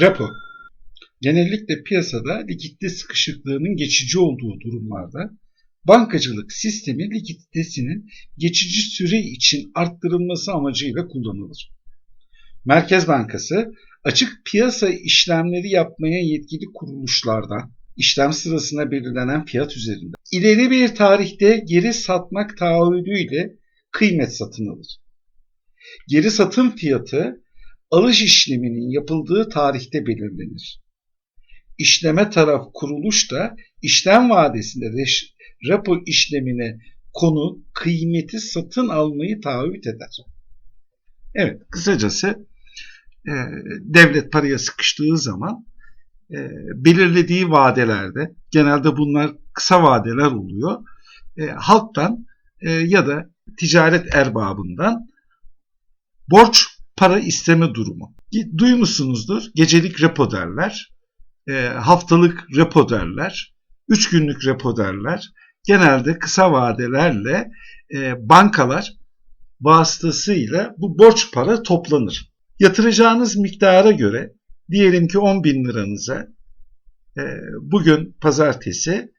Repo. Genellikle piyasada likidite sıkışıklığının geçici olduğu durumlarda bankacılık sistemi likiditesinin geçici süre için arttırılması amacıyla kullanılır. Merkez Bankası açık piyasa işlemleri yapmaya yetkili kuruluşlardan işlem sırasında belirlenen fiyat üzerinde ileri bir tarihte geri satmak taahhüdüyle kıymet satın alır. Geri satım fiyatı alış işleminin yapıldığı tarihte belirlenir. İşleme taraf kuruluş da işlem vadesinde repo işlemine konu kıymeti satın almayı taahhüt eder. Evet, kısacası e, devlet paraya sıkıştığı zaman e, belirlediği vadelerde, genelde bunlar kısa vadeler oluyor, e, halktan e, ya da ticaret erbabından borç para isteme durumu. Duymuşsunuzdur, gecelik repo derler, e, haftalık repo derler, üç günlük repo derler. Genelde kısa vadelerle e, bankalar vasıtasıyla bu borç para toplanır. Yatıracağınız miktara göre diyelim ki 10 bin liranıza e, bugün pazartesi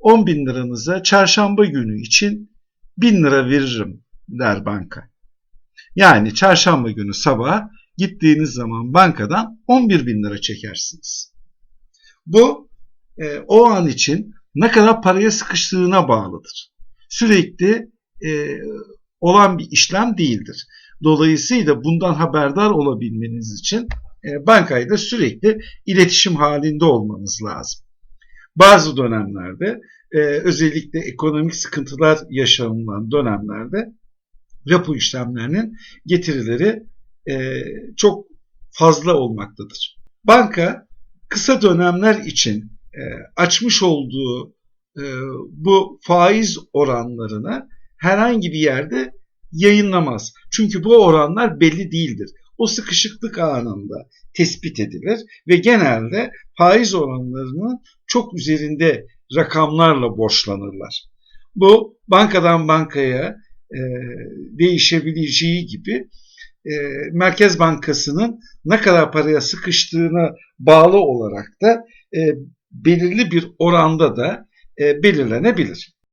10 bin liranıza çarşamba günü için 1000 lira veririm der banka. Yani çarşamba günü sabah gittiğiniz zaman bankadan 11 bin lira çekersiniz. Bu e, o an için ne kadar paraya sıkıştığına bağlıdır. Sürekli e, olan bir işlem değildir. Dolayısıyla bundan haberdar olabilmeniz için e, bankayla sürekli iletişim halinde olmanız lazım. Bazı dönemlerde e, özellikle ekonomik sıkıntılar yaşanılan dönemlerde repo işlemlerinin getirileri e, çok fazla olmaktadır. Banka kısa dönemler için e, açmış olduğu e, bu faiz oranlarını herhangi bir yerde yayınlamaz. Çünkü bu oranlar belli değildir. O sıkışıklık anında tespit edilir ve genelde faiz oranlarının çok üzerinde rakamlarla borçlanırlar. Bu bankadan bankaya değişebileceği gibi e, Merkez Bankası'nın ne kadar paraya sıkıştığına bağlı olarak da e, belirli bir oranda da e, belirlenebilir.